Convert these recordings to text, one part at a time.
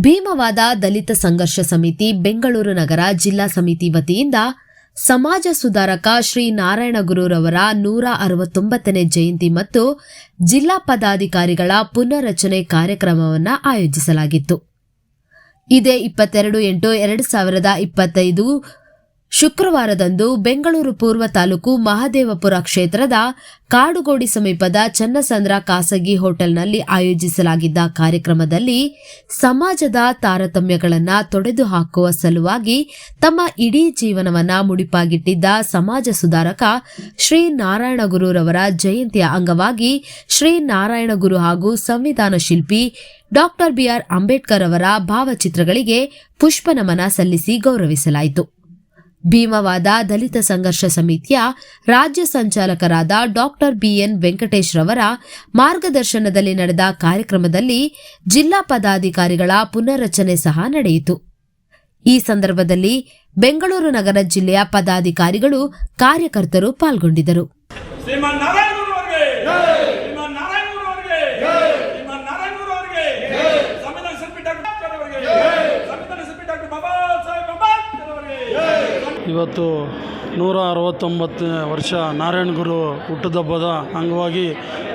ಭೀಮವಾದ ದಲಿತ ಸಂಘರ್ಷ ಸಮಿತಿ ಬೆಂಗಳೂರು ನಗರ ಜಿಲ್ಲಾ ಸಮಿತಿ ವತಿಯಿಂದ ಸಮಾಜ ಸುಧಾರಕ ಶ್ರೀ ನಾರಾಯಣ ಗುರುರವರ ನೂರ ಅರವತ್ತೊಂಬತ್ತನೇ ಜಯಂತಿ ಮತ್ತು ಜಿಲ್ಲಾ ಪದಾಧಿಕಾರಿಗಳ ಪುನರ್ರಚನೆ ಕಾರ್ಯಕ್ರಮವನ್ನು ಆಯೋಜಿಸಲಾಗಿತ್ತು. ಇದೇ ಇಪ್ಪತ್ತೆರಡು ಎಂಟು ಎರಡು ಸಾವಿರದ ಇಪ್ಪತ್ತೈದು ಶುಕ್ರವಾರದಂದು ಬೆಂಗಳೂರು ಪೂರ್ವ ತಾಲೂಕು ಮಹದೇವಪುರ ಕ್ಷೇತ್ರದ ಕಾಡುಗೋಡಿ ಸಮೀಪದ ಚನ್ನಸಂದ್ರ ಖಾಸಗಿ ಹೋಟೆಲ್ನಲ್ಲಿ ಆಯೋಜಿಸಲಾಗಿದ್ದ ಕಾರ್ಯಕ್ರಮದಲ್ಲಿ ಸಮಾಜದ ತಾರತಮ್ಯಗಳನ್ನು ತೊಡೆದು ಹಾಕುವ ಸಲುವಾಗಿ ತಮ್ಮ ಇಡೀ ಜೀವನವನ್ನ ಮುಡಿಪಾಗಿಟ್ಟಿದ್ದ ಸಮಾಜ ಸುಧಾರಕ ಶ್ರೀ ನಾರಾಯಣ ಗುರುರವರ ಜಯಂತಿಯ ಅಂಗವಾಗಿ ಶ್ರೀ ನಾರಾಯಣ ಗುರು ಹಾಗೂ ಸಂವಿಧಾನ ಶಿಲ್ಪಿ ಡಾಕ್ಟರ್ ಬಿಆರ್ ಅಂಬೇಡ್ಕರ್ ಅವರ ಭಾವಚಿತ್ರಗಳಿಗೆ ಪುಷ್ಪನಮನ ಸಲ್ಲಿಸಿ ಗೌರವಿಸಲಾಯಿತು. ಭೀಮವಾದ ದಲಿತ ಸಂಘರ್ಷ ಸಮಿತಿಯ ರಾಜ್ಯ ಸಂಚಾಲಕರಾದ ಡಾಕ್ಟರ್ ಬಿಎನ್ ವೆಂಕಟೇಶ್ ರವರ ಮಾರ್ಗದರ್ಶನದಲ್ಲಿ ನಡೆದ ಕಾರ್ಯಕ್ರಮದಲ್ಲಿ ಜಿಲ್ಲಾ ಪದಾಧಿಕಾರಿಗಳ ಪುನರ್ರಚನೆ ಸಹ ನಡೆಯಿತು. ಈ ಸಂದರ್ಭದಲ್ಲಿ ಬೆಂಗಳೂರು ನಗರ ಜಿಲ್ಲೆಯ ಪದಾಧಿಕಾರಿಗಳು ಕಾರ್ಯಕರ್ತರು ಪಾಲ್ಗೊಂಡಿದ್ದರು ಶ್ರೀಮಾನ್ ನಾರಾಯಣ ಗುರು ಅವರಿಗೆ ಶ್ರೀಮಾನ್ ನಾರಾಯಣ ಗುರು ಅವರಿಗೆ ಶ್ರೀಮಾನ್ ನಾರಾಯಣ ಗುರು ಅವರಿಗೆ ಸಂವಿಧಾನ ಶಿಲ್ಪಿ ಡಾಕ್ಟರ್ ಅಂಬೇಡ್ಕರ್ ಅವರಿಗೆ ಸಂವಿಧಾನ ಶಿಲ್ಪಿ ಡಾಕ್ಟರ್ ಬಾಬಾ ಸಾಹೇಬ್ ಅಂಬೇಡ್ಕರ್ ಅವರಿಗೆ ಇವತ್ತು ನೂರ ಅರವತ್ತೊಂಬತ್ತನೇ ವರ್ಷ ನಾರಾಯಣ ಗುರು ಹುಟ್ಟುದಬ್ಬದ ಅಂಗವಾಗಿ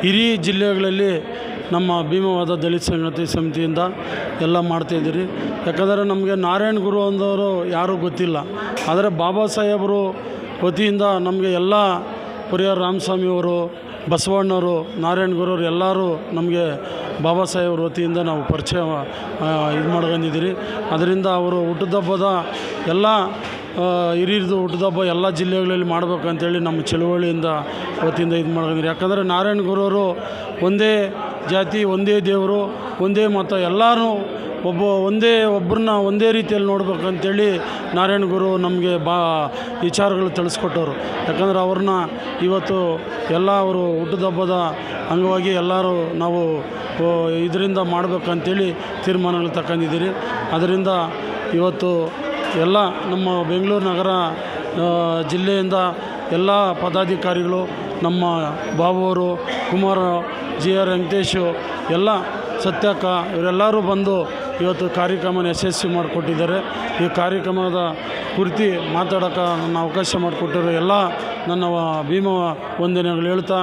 ಇಡೀ ಜಿಲ್ಲೆಗಳಲ್ಲಿ ನಮ್ಮ ಭೀಮವಾದ ದಲಿತ ಸಂಗತಿ ಸಮಿತಿಯಿಂದ ಎಲ್ಲ ಮಾಡ್ತಾಯಿದ್ದೀರಿ ಯಾಕಂದರೆ ನಮಗೆ ನಾರಾಯಣ ಗುರು ಅಂದವರು ಯಾರೂ ಗೊತ್ತಿಲ್ಲ. ಆದರೆ ಬಾಬಾ ಸಾಹೇಬರು ವತಿಯಿಂದ ನಮಗೆ ಎಲ್ಲ ಪುರಿಯರ್ ರಾಮಸ್ವಾಮಿಯವರು ಬಸವಣ್ಣವರು, ನಾರಾಯಣ ಗುರುವರು ಎಲ್ಲರೂ ನಮಗೆ ಬಾಬಾ ಸಾಹೇಬ್ರ ವತಿಯಿಂದ ನಾವು ಪರಿಚಯ ಇದು ಮಾಡ್ಕೊಂಡಿದ್ದೀರಿ. ಅದರಿಂದ ಅವರು ಹುಟ್ಟದಬ್ಬದ ಎಲ್ಲ ಹಿರಿಯರದು ಹುಟ್ಟಿದಬ್ಬ ಎಲ್ಲ ಜಿಲ್ಲೆಗಳಲ್ಲಿ ಮಾಡ್ಬೇಕಂತೇಳಿ ನಮ್ಮ ಚಳುವಳಿಯಿಂದ ವತಿಯಿಂದ ಇದು ಮಾಡ್ಕೊಂಡಿರಿ. ಯಾಕಂದರೆ ನಾರಾಯಣ ಗುರುವರು ಒಂದೇ ಜಾತಿ, ಒಂದೇ ದೇವರು, ಒಂದೇ ಮತ ಎಲ್ಲರೂ ಒಬ್ಬ, ಒಂದೇ ಒಬ್ಬರನ್ನ ಒಂದೇ ರೀತಿಯಲ್ಲಿ ನೋಡ್ಬೇಕಂತೇಳಿ ನಾರಾಯಣ ಗುರು ನಮಗೆ ಬಾ ವಿಚಾರಗಳು ತಿಳಿಸ್ಕೊಟ್ಟವರು. ಯಾಕಂದ್ರೆ ಅವ್ರನ್ನ ಇವತ್ತು ಎಲ್ಲ ಅವರು ಹುಟ್ಟುಹಬ್ಬದ ಅಂಗವಾಗಿ ಎಲ್ಲರೂ ನಾವು ಇದರಿಂದ ಮಾಡಬೇಕಂತೇಳಿ ತೀರ್ಮಾನಗಳು ತಗೊಂಡಿದ್ದೀರಿ ಅದರಿಂದ ಇವತ್ತು ಎಲ್ಲ ನಮ್ಮ ಬೆಂಗಳೂರು ನಗರ ಜಿಲ್ಲೆಯಿಂದ ಎಲ್ಲ ಪದಾಧಿಕಾರಿಗಳು, ನಮ್ಮ ಬಾಬುವರು, ಕುಮಾರ್ ಜಿ ಆರ್ ವೆಂಕಟೇಶು ಎಲ್ಲ ಸತ್ಯಕ್ಕ ಇವರೆಲ್ಲರೂ ಬಂದು ಇವತ್ತು ಕಾರ್ಯಕ್ರಮನ ಯಶಸ್ವಿ ಮಾಡಿಕೊಟ್ಟಿದ್ದಾರೆ. ಈ ಕಾರ್ಯಕ್ರಮದ ಕುರಿತು ಮಾತಾಡೋಕೆ ನನ್ನ ಅವಕಾಶ ಮಾಡಿಕೊಟ್ಟಿರೋ ಎಲ್ಲ ನನ್ನ ಭೀಮ ವಂದನೆಗಳು ಹೇಳ್ತಾ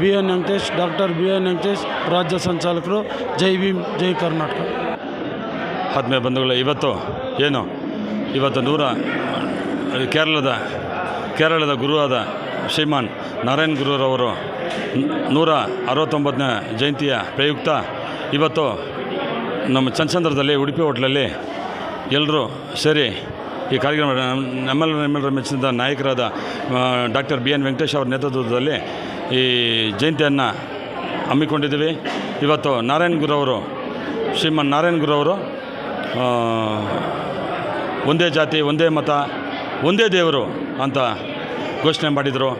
B N Venkatesh, doctor B N Venkatesh, ರಾಜ್ಯ ಸಂಚಾಲಕರು, ಜೈ ಭೀಮ್, ಜೈ ಕರ್ನಾಟಕ. ಆತ್ಮೀಯ ಬಂಧುಗಳೇ, ಇವತ್ತು ಏನು ಇವತ್ತು ನೂರ ಕೇರಳದ ಕೇರಳದ ಗುರುವಾದ ಶ್ರೀಮಾನ್ ನಾರಾಯಣ್ ಗುರುರವರು ನೂರ ಅರವತ್ತೊಂಬತ್ತನೇ ಜಯಂತಿಯ ಪ್ರಯುಕ್ತ ಇವತ್ತು ನಮ್ಮ ಚಂದ್ರದಲ್ಲಿ ಉಡುಪಿ ಹೋಟ್ಲಲ್ಲಿ ಎಲ್ಲರೂ ಸೇರಿ ಈ ಕಾರ್ಯಕ್ರಮ ನಮ್ಮ- ನಮ್ಮೆಲ್ಲರ ಮೆಚ್ಚಿದ ನಾಯಕರಾದ ಡಾಕ್ಟರ್ ಬಿ ಎನ್ ವೆಂಕಟೇಶ್ ಅವರ ನೇತೃತ್ವದಲ್ಲಿ ಈ ಜಯಂತಿಯನ್ನು ಹಮ್ಮಿಕೊಂಡಿದ್ದೀವಿ. ಇವತ್ತು ನಾರಾಯಣ್ ಗುರುವರು ಶ್ರೀಮನ್ ನಾರಾಯಣ್ ಆ, ಒಂದೇ ಜಾತಿ, ಒಂದೇ ಮತ, ಒಂದೇ ದೇವರು ಅಂತ ಘೋಷಣೆ ಮಾಡಿದರು.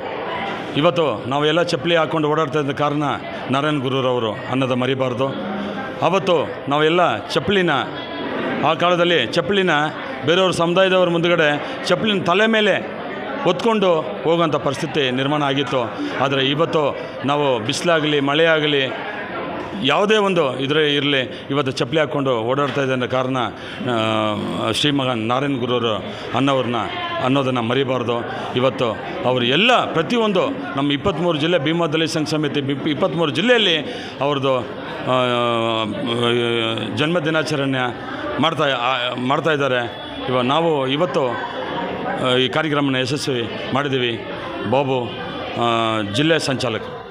ಇವತ್ತು ನಾವೆಲ್ಲ ಚಪ್ಪಲಿ ಹಾಕ್ಕೊಂಡು ಓಡಾಡ್ತಾ ಇದ್ದ ಕಾರಣ ನಾರಾಯಣ ಗುರುರವರು ಅನ್ನೋದು ಮರಿಬಾರ್ದು. ಅವತ್ತು ನಾವೆಲ್ಲ ಚಪ್ಪಲಿನ, ಆ ಕಾಲದಲ್ಲಿ ಚಪ್ಪಲಿನ ಬೇರೆಯವ್ರ ಸಮುದಾಯದವ್ರ ಮುಂದುಗಡೆ ಚಪ್ಪಲಿನ ತಲೆ ಮೇಲೆ ಹೊತ್ಕೊಂಡು ಹೋಗುವಂಥ ಪರಿಸ್ಥಿತಿ ನಿರ್ಮಾಣ ಆಗಿತ್ತು. ಆದರೆ ಇವತ್ತು ನಾವು ಬಿಸಿಲಾಗಲಿ, ಮಳೆಯಾಗಲಿ ಯಾವುದೇ ಒಂದು ಇದ್ರೆ ಇರಲಿ, ಇವತ್ತು ಚಪ್ಪಲಿ ಹಾಕ್ಕೊಂಡು ಓಡಾಡ್ತಾ ಇದ್ದ ಕಾರಣ ಶ್ರೀಮಗ ನಾರಾಯಣ ಗುರುವರು ಅನ್ನೋರನ್ನ ಅನ್ನೋದನ್ನು ಮರಿಬಾರ್ದು. ಇವತ್ತು ಅವರು ಎಲ್ಲ, ಪ್ರತಿಯೊಂದು ನಮ್ಮ ಇಪ್ಪತ್ತ್ಮೂರು ಜಿಲ್ಲೆ ಭೀಮಾ ದಲಿತ ಸಂಘ ಸಮಿತಿ ಇಪ್ಪತ್ತ್ಮೂರು ಜಿಲ್ಲೆಯಲ್ಲಿ ಅವ್ರದ್ದು ಜನ್ಮ ದಿನಾಚರಣೆ ಮಾಡ್ತಾ ಮಾಡ್ತಾ ಇದ್ದಾರೆ. ಇವ, ನಾವು ಇವತ್ತು ಈ ಕಾರ್ಯಕ್ರಮನ ಯಶಸ್ವಿ ಮಾಡಿದ್ದೀವಿ. ಬಾಬು ಜಿಲ್ಲೆ ಸಂಚಾಲಕರು